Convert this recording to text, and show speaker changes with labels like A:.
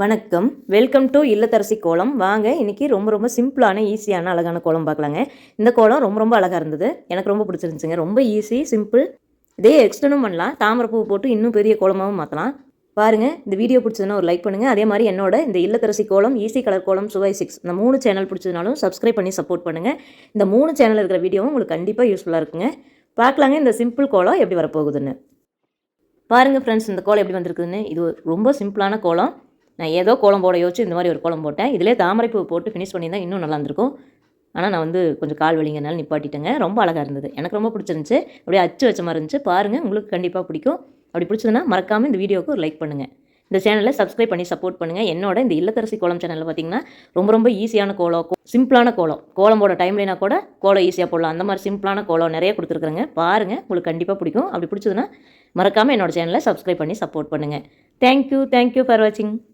A: வணக்கம். Welcome to இல்லத்தரசி கோலம். வாங்க இன்றைக்கி ரொம்ப ரொம்ப சிம்பிளான ஈஸியான அழகான கோலம் பார்க்கலாங்க. இந்த கோலம் ரொம்ப ரொம்ப அழகாக இருந்தது. எனக்கு ரொம்ப பிடிச்சிருந்துச்சுங்க. ரொம்ப ஈஸி சிம்பிள். இதே எக்ஸ்டனும் பண்ணலாம். தாமரை பூ போட்டு இன்னும் பெரிய கோலமாகவும் மாற்றலாம் பாருங்கள் இந்த வீடியோ பிடிச்சதுன்னா ஒரு லைக் பண்ணுங்கள் அதே மாதிரி என்னோட இந்த இல்லத்தரசி கோலம் ஈஸி கலர் கோலம் சுவை சிக்ஸ் இந்த மூணு சேனல் பிடிச்சதுனாலும் சப்ஸ்கிரைப் பண்ணி சப்போர்ட் பண்ணுங்கள் இந்த மூணு சேனல் இருக்கிற வீடியோவும் உங்களுக்கு கண்டிப்பாக யூஸ்ஃபுல்லாக இருக்குங்க. பார்க்கலாங்க இந்த சிம்பிள் கோலம் எப்படி வரப்போகுதுன்னு. பாருங்கள் ஃப்ரெண்ட்ஸ் இந்த கோலம் எப்படி வந்திருக்குதுன்னு. இது ரொம்ப சிம்பிளான கோலம். நான் ஏதோ கோலம் போட யோசிச்சு இந்த மாதிரி ஒரு கோலம் போட்டேன். இதிலே தாமரைப்பூ போட்டு ஃபினிஷ் பண்ணியிருந்தால் இன்னும் நல்லா இருந்திருக்கும். ஆனால் நான் வந்து கொஞ்சம் கால் வலிங்கனால நிப்பாட்டிட்டேங்க. ரொம்ப அழகாக இருந்தது. எனக்கு ரொம்ப பிடிச்சிருந்துச்சு. அப்படியே அச்சு வச்ச மாதிரி இருந்துச்சு. பாருங்கள் உங்களுக்கு கண்டிப்பாக பிடிக்கும். அப்படி பிடிச்சதுன்னா மறக்காமல் இந்த வீடியோவுக்கு ஒரு லைக் பண்ணுங்கள் இந்த சேனலை சப்ஸ்கிரைப் பண்ணி சப்போர்ட் பண்ணுங்கள் என்னோட இந்த இல்லத்தரசி கோலம் சேனலில் பார்த்தீங்கன்னா ரொம்ப ரொம்ப ஈஸியான கோலம் கோ- சிம்பிளான கோலம். கோலம் போட டைம்லைனா கூட கோலம் ஈஸியாக போடலாம். அந்த மாதிரி சிம்பிளான கோலம் நிறைய கொடுத்துருக்குறேங்க. பாருங்கள் உங்களுக்கு கண்டிப்பாக பிடிக்கும். அப்படி பிடிச்சதுன்னா மறக்காமல் என்னோட சேனலை சப்ஸ்கிரைப் பண்ணி சப்போர்ட் பண்ணுங்கள் தேங்க்யூ தேங்க்யூ ஃபார் வாட்சிங்